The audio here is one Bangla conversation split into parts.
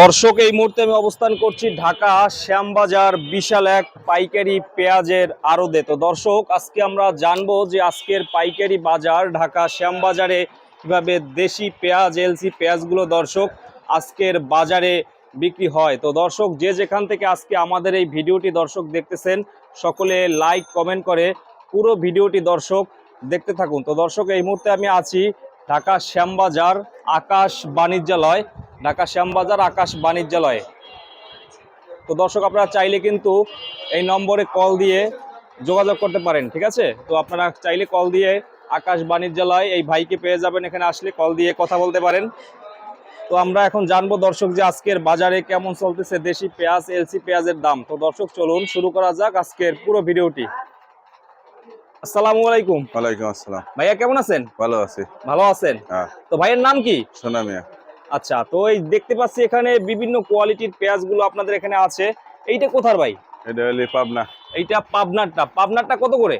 দর্শক, এই মুহূর্তে আমি অবস্থান করছি ঢাকা শ্যামবাজার বিশাল এক পাইকারি পেঁয়াজের আড়তে। তো দর্শক, আজকে আমরা জানব যে আজকের পাইকারি বাজার ঢাকা শ্যামবাজারে কীভাবে দেশি পেঁয়াজ, এলসি পেঁয়াজগুলো দর্শক, আজকের বাজারে বিক্রি হয়। তো দর্শক, যে যেখান থেকে আজকে আমাদের এই ভিডিওটি দর্শক দেখতেছেন, সকলে লাইক, কমেন্ট করে পুরো ভিডিওটি দর্শক দেখতে থাকুন। তো দর্শক, এই মুহূর্তে আমি আছি ঢাকা শ্যামবাজার আকাশ বাণিজ্যালয়, ঢাকা শ্যামবাজার আকাশ বাণিজ্যালয়ে। তো দর্শক, আপনারা চাইলে কিন্তু এই নম্বরে কল দিয়ে যোগাযোগ করতে পারেন, ঠিক আছে? তো আপনারা চাইলে কল দিয়ে আকাশ বাণিজ্যালয় এই ভাইকে পেয়ে যাবেন, এখানে আসলে কল দিয়ে কথা বলতে পারেন। তো আমরা এখন জানব দর্শক যে আজকের বাজারে কেমন চলতেছে দেশি পেঁয়াজ, এলসি পেঁয়াজের দাম। তো দর্শক, চলুন শুরু করা যাক আজকের পুরো ভিডিওটি। আসসালামু আলাইকুম। ওয়ালাইকুম আসসালাম। ভাইয়া কেমন আছেন? ভালো আছি। ভালো আছেন? হ্যাঁ। তো ভাইয়ের নাম কি? সোনা মিয়া। আচ্ছা তো এই দেখতে পাচ্ছি এখানে বিভিন্ন কোয়ালিটির পেঁয়াজগুলো আপনাদের এখানে আছে। এইটা কোথার ভাই? এটা হলো পাবনা। এইটা পাবনারটা। পাবনারটা কত করে?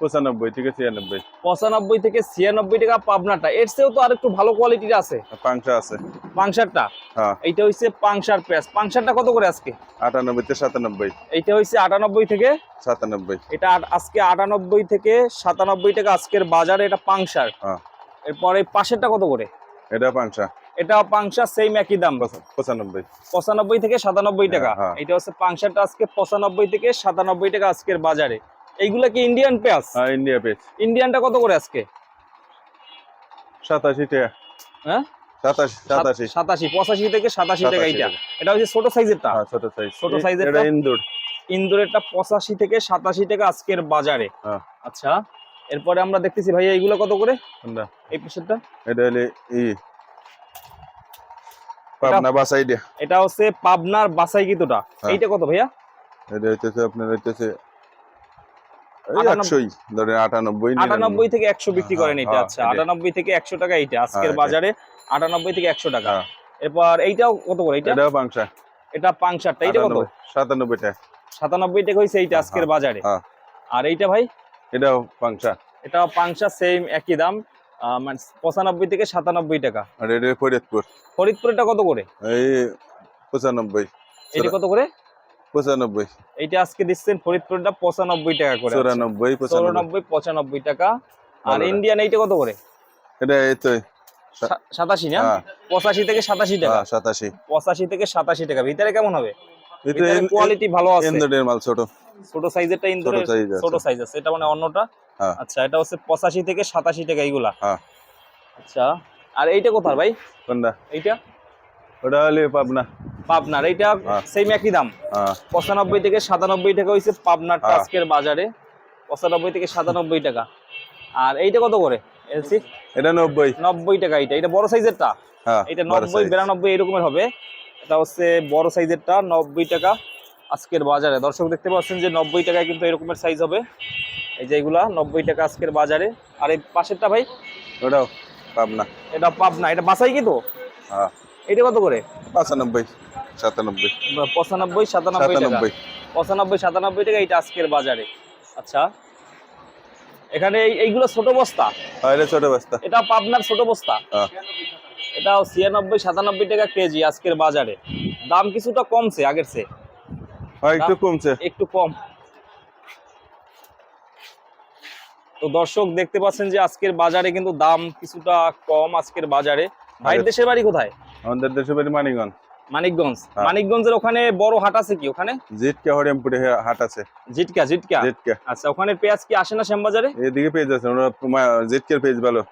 পঁচানব্বই থেকে ছিয়ানব্বই। পঁচানব্বই থেকে ছিয়ানব্বই টাকা পাবনারটা এর চেয়েও তো আর একটু ভালো কোয়ালিটির আছে। পাংশা আছে। পাংশারটা? হ্যাঁ। এইটা হচ্ছে পাংশার পেঁয়াজ। পাংশারটা কত করে আজকে? আটানব্বই থেকে সাতানব্বই। এইটা হচ্ছে আটানব্বই থেকে? সাতানব্বই। এটা আজকে আটানব্বই থেকে সাতানব্বই টাকা আজকের বাজারে এটা পাংশার। হ্যাঁ। এরপরে পাশেরটা কত করে? এটা পাংশা। এটা পাংশা সেম একই দাম। পঁচা- পঁচানব্বই। পঁচানব্বই থেকে সাতানব্বই টাকা। হ্যাঁ, হ্যাঁ। এটা হচ্ছে পাংশাটা আজকে পঁচানব্বই থেকে সাতানব্বই টাকা আজকের বাজারে। এইগুলা কি ইন্ডিয়ান পেঁয়াজ? হ্যাঁ ইন্ডিয়া পেজ ইন্ডিয়ানটা কত করে আজকে? সাতাশি টাকা। হ্যাঁ? সাতাশি পঁচাশি থেকে সাতাশি টাকা এটা এটা হচ্ছে ছোট সাইজেরটা। হ্যাঁ ছোট সাইজ। ছোট টা? ইন্দুর। ইন্দোরেরটা পঁচাশি থেকে সাতাশি টাকা আজকের বাজারে। হ্যাঁ। আচ্ছা এরপরে আমরা দেখতেছি ভাইয়া এইগুলো কত করে? এই পাশেরটা। এটা হলে ই। পাবনা বাসাই দিয়া। এটা হচ্ছে পাবনার বাসাই গীতটা হ্যাঁ। এইটা কত ভাইয়া? এটা হইতেছে আপনার হইতেছে এই আটানব্বই। থেকে একশো বিক্রি হ্যাঁ, করেন এটা হ্যাঁ, আচ্ছা আটানব্বই থেকে একশো টাকা এইটা আজকের বাজারে আটানব্বই থেকে একশো টাকা। হ্যাঁ। এরপর এইটাও কত করে? এটাও পাংশা। এটা পাংশারটা এইটা কত? আটানব্বই, সাতানব্বই টাকা হয়েছে এইটা আজকের হ্যাঁ, বাজারে। হ্যাঁ। আর এইটা ভাই? এটাও পাংশা। এটা পাংশা সেম একই দাম মানে পঁচানব্বই থেকে সাতানব্বই টাকা। আর এটা ফরিদপুর। ফরিদপুরটা কত করে? এই পঁচানব্বই। এটা কত করে? পঁচানব্বই। এইটা আজকে দিচ্ছেন ফরিদপুরটা পঁচানব্বই টাকা করে আচ্ছা। চুরানব্বই পঁচানব্বই। চৌরানব্বই পঁচানব্বই টাকা। আর ইন্ডিয়ান এইটা কত করে? এটা এই তো সা- সাতাশি না? হ্যাঁ। পঁচাশি থেকে সাতাশি টাকা। হ্যাঁ, সাতাশি। পঁচাশি থেকে সাতাশি টাকা। ভিতরে কেমন হবে? এটা কোয়ালিটি ভালো আছে। ইন্দোরের মাল ছোট। ছোট সাইজেরটা ইন্দোরের ছোট সাইজ আছে। এটা মানে অন্যটা? হ্যাঁ। আচ্ছা এটা হচ্ছে পঁচাশি থেকে সাতাশি টাকা এইগুলা। হ্যাঁ। আচ্ছা আর এইটা কোথার ভাই? কোনটা? এইটা? ওটা হলে পাবনা। পাবনার। এটা হ্যাঁ। সেম একই দাম। হ্যাঁ। পঁচানব্বই থেকে সাতানব্বই টাকা হয়েছে পাবনারটা হ্যাঁ। আজকের বাজারে। পঁচানব্বই থেকে সাতানব্বই টাকা। আর এইটা কত করে? এলসি এটা নব্বই। নব্বই টাকা এইটা। এটা বড় সাইজেরটা হ্যাঁ এটা নব্বই বিরানব্বই এরকমের হবে। এটা হচ্ছে বড় সাইজেরটা নব্বই টাকা আজকের বাজারে। দর্শক দেখতে পাচ্ছেন যে নব্বই টাকায় কিন্তু এরকমের সাইজ হবে। এই যে এগুলা নব্বই টাকা আজকের বাজারে। আর এই পাশেরটা ভাই? ওটাও পাবনা। এটা পাবনা। এটা বাসাই কি তো? হ্যাঁ। এটা কত করে? পঁচানব্বই সাতানব্বই। পঁচানব্বই সাতানব্বই টাকা। পঁচানব্বই সাতানব্বই টাকা এটা আজকের বাজারে। আচ্ছা। এখানে এইগুলো ছোট বস্তা? হ্যাঁ এটা ছোট বস্তা। এটা পাবনার ছোট বস্তা? হ্যাঁ। এটা ছিয়ানব্বই সাতানব্বই টাকা কেজি আজকের বাজারে। দাম কিছুটা কমছে আগের চেয়ে। হ্যাঁ একটু কমছে। একটু কম। তো দর্শক দেখতে পাচ্ছেন যে আজকের বাজারে কিন্তু দাম কিছুটা কম আজকের বাজারে। ভাইয়ের দেশের বাড়ি কোথায়? আমাদের দেশের বাড়ি মানিগঞ্জ মানিকগঞ্জ। হ্যাঁ। মানিকগঞ্জের ওখানে বড় হাট আছে কি ওখানে? জিটকা হরিয়ামপুরে হে- হাট আছে। জিটকা জিটকা? জিটকা। আচ্ছা ওখানে পেঁয়াজ কি আসে না শ্যামবাজারে? এদিকে পেজ আছে ওরা জিটকের পেজ ভালো।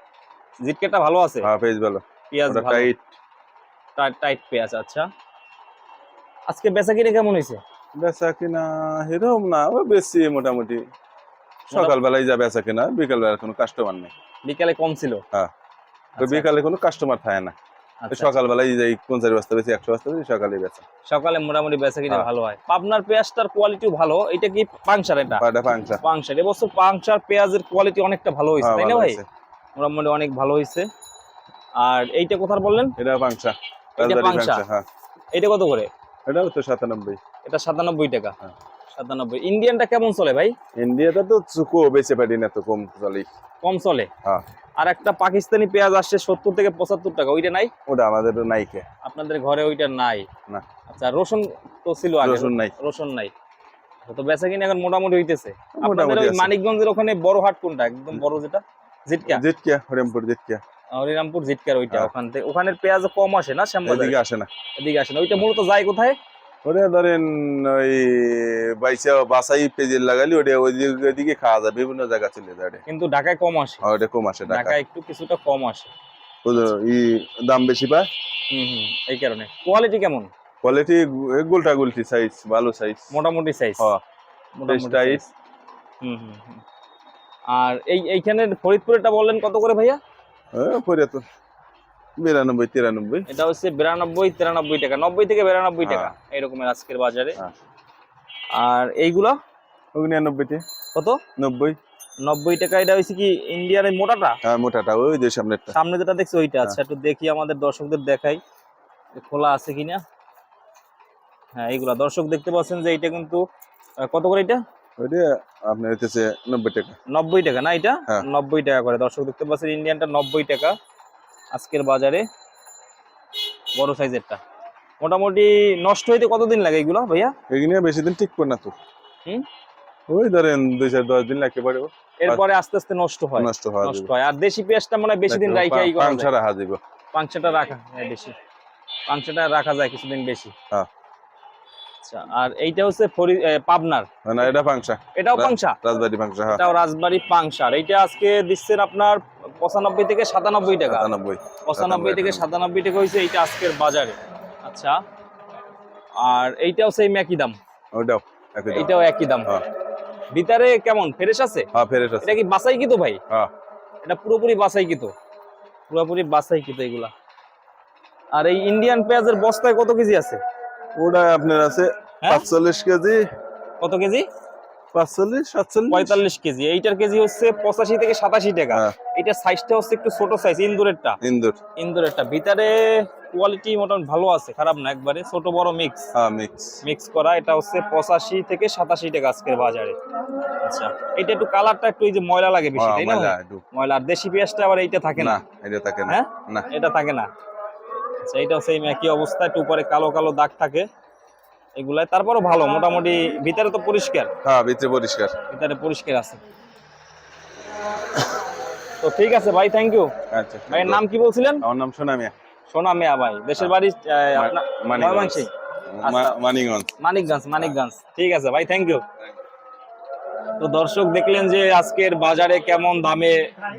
জিটকাটা ভালো আছে? হ্যাঁ পেজ ভালো। পেঁয়াজ টাইট। টাইট পেঁয়াজ আচ্ছা। আজকে বেচা কিনে কেমন হয়েছে? বেচা কিনা এরকম না ও বেশি মোটামুটি। সকালবেলায় যা বেচা কিনা বিকালবেলা কোনো কাস্টমার নেই। বিকালে কম ছিল? হ্যাঁ। তো আচ্ছা, বিকালে কোনো কাস্টমার থাকে না। সকালবেলায় যাই পঞ্চাশ বস্তা বেশি একশো বস্তা বেশি সকালে বেচা। সকালে মোটামুটি বেচা কিনে হ্যাঁ। ভালো হয়। পাবনার পেঁয়াজটার কোয়ালিটিও ভালো। এটা কি পাংশার এটা? পাটা পাংশা পাংশার। এবছর পাংশার পেঁয়াজের কোয়ালিটি অনেকটা ভালো হয়েছে হ্যাঁ তাই না ভাই? মোটামুটি অনেক ভালো হয়েছে। আর এইটা কোথার বললেন? এটা পাংশা এটা পাংশা। হ্যাঁ। এটা কত করে? এটাও তো সাতানব্বই। এটা সাতানব্বই টাকা। হ্যাঁ। সাতানব্বই। ইন্ডিয়ানটা কেমন চলে ভাই? ইন্ডিয়াটা তো চুকো বেচে পারি না তো কম চলেই কম চলে? হ্যাঁ। আর একটা পাকিস্তানি পেঁয়াজ আসছে সত্তর থেকে পঁচাত্তর টাকা। ওইটা নাই? ওটা আমাদের নাইকে। আপনাদের ঘরে ওইটা নাই? না। আচ্ছা রসুন তো ছিল আগে। রসুন নাই। রসুন নাই। তো বেচা কিনা এখন মোটামুটি হইতেছে। আপনাদের ওই মানিকগঞ্জের ওখানে বড় হাট কোনটা? একদম বড় যেটা? জিটকা? জিটকিয়া হরিমপুর জিটকিয়া হরিরামপুর জিটকার ওইটা হ্যাঁ। ওখান থেকে। ওখানের পেঁয়াজ কম আসে না শ্যামবাজারে? এদিকে আসে না। এদিকে আসে না। ওইটা মূলত যায় কোথায়? ওটা ধরেন ওই বাইসা বাসাই পেজের লাগালি ওটা ওইদিকে ওইদিকে খাওয়া যায় বিভিন্ন জায়গা চলে যায় ওটা। কিন্তু ঢাকায় কম আসে। আর ওটা কম আসে ঢাকায়। একটু কিছুটা কম আসে। ই দাম বেশি পায়? হুম হুম এই কারণে। কোয়ালিটি কেমন? কোয়ালিটি গোলটা গোলটি সাইজ ভালো সাইজ মোটামুটি সাইজ হ্যাঁ মোটামুটি সাইজ হুম হুম। আর এই এইখানের ফরিদপুরেরটা বললেন কত করে ভাইয়া? হ্যাঁ তো বিরানব্বই তিরানব্বই। এটা হচ্ছে বিরানব্বই তিরানব্বই টাকা নব্বই থেকে বিরানব্বই টাকা হ্যাঁ। এরকমের আজকের বাজারে। হ্যাঁ। আর এইগুলা? নিরানব্বইতে কত? নব্বই। নব্বই টাকা এটা হচ্ছে কি ইন্ডিয়ার মোটাটা? হ্যাঁ মোটাটা ওই যে সামনেরটা। সামনে যেটা দেখছি ওইটা। আচ্ছা একটু দেখি আমাদের দর্শকদের দেখাই খোলা আছে কিনা হ্যাঁ এইগুলা। দর্শক দেখতে পাচ্ছেন যে এটা কিন্তু কত করে এটা? ওইটা আপনার হইতেছে নব্বই টাকা। নব্বই টাকা না এটা? হ্যাঁ। নব্বই টাকা করে। দর্শক দেখতে পাচ্ছেন ইন্ডিয়ানটা নব্বই টাকা। আজকের বাজারে বড় সাইজেরটা। মোটামুটি নষ্ট হইতে কতদিন লাগে এগুলো ভাইয়া? এগুলো বেশি দিন টিকবো না তো। হুম? ওই ধরেন দুই চার দশ দিন লাগতে পারে। এরপরে আস্তে আস্তে নষ্ট হয়। নষ্ট হওয়া নষ্ট হয়। আর দেশি পেঁয়াজটা মানে বেশি দিন রাখা এই পাংশা যায়। রাখা যাবে। পাংচাটা রাখা যায় বেশি। পাংচাটা রাখা যায় কিছুদিন বেশি। হ্যাঁ। আচ্ছা আর এইটা হচ্ছে পাবনার। না এটা পাংশা। এটাও পাংশা? রাজবাড়ি পাংশা হ্যাঁ। এটাও রাজবাড়ি পাংশার। এইটা আজকে দিচ্ছেন আপনার পঁচানব্বই থেকে সাতানব্বই টাকা। সাতানব্বই পঁচানব্বই থেকে সাতানব্বই টাকা হয়েছে এইটা আজকের বাজারে। আচ্ছা আর এইটাও সেই একই দাম। ওইটাও এইটাও একই দাম। হ্যাঁ। ভিতরে কেমন ফ্রেশ আছে? হ্যাঁ ফ্রেশ আছে। এটা কি বাসাই কিতো ভাই? হ্যাঁ। এটা পুরোপুরি বাসাই কিতো? পুরোপুরি বাসাই কিতো এগুলা। আর এই ইন্ডিয়ান পেঁয়াজের বস্তায় কত কেজি আছে? ওটা আপনার আছে হ্যাঁ? পাঁচচল্লিশ কেজি। কত কেজি? পঁয়তাল্লিশ কেজি। এইটার কেজি হচ্ছে পঁচাশি থেকে সাতাশি টাকা। হ্যাঁ। এইটার সাইজটা হচ্ছে একটু ছোট সাইজ ইন্দুরেরটা। ইন্দুর। ইন্দুরেরটা। ভিতরে কোয়ালিটি মোটামুটি ভালো আছে খারাপ না একবারে ছোট বড় মিক্স হ্যাঁ মিক্স মিক্স করা এটা হচ্ছে পঁচাশি থেকে সাতাশি টাকা আজকের বাজারে। আচ্ছা এটা একটু কালারটা একটু এই যে ময়লা লাগে বেশি তাই না? ময়লা আর দেশি পেঁয়াজটা আবার এইটা থাকে না? এটা থাকে না। হ্যাঁ? না। এটা থাকে না। আচ্ছা এটাও সেম একই অবস্থা একটু উপরে কালো কালো দাগ থাকে। এগুলাই। তারপরও ভালো মোটামুটি ভিতরে তো পরিষ্কার। হ্যাঁ ভিতরে পরিষ্কার। ভিতরে পরিষ্কার আছে। তো ঠিক আছে ভাই থ্যাংক ইউ আচ্ছা ভাইয়ের নাম কি বলছিলেন? আমার নাম সোনামিয়া। সোনা মিয়া ভাই দেশের বাড়ি আহ, আপনার মানিকগঞ্জ। মানিকগঞ্জ। মানিকগঞ্জ মানিকগঞ্জ। ঠিক আছে ভাই থ্যাংক ইউ তো দর্শক দেখলেন যে আজকের বাজারে কেমন দামে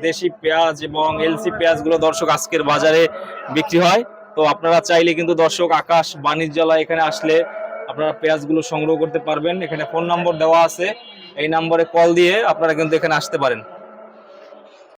দেশি পেঁয়াজ এবং এলসি পেঁয়াজগুলো দর্শক আজকের বাজারে বিক্রি হয়। তো আপনারা চাইলে কিন্তু দর্শক আকাশ বাণিজ্যালয় এখানে আসলে আপনারা পেঁয়াজগুলো সংগ্রহ করতে পারবেন। এখানে ফোন নম্বর দেওয়া আছে। এই নম্বরে কল দিয়ে আপনারা কিন্তু এখানে আসতে পারেন।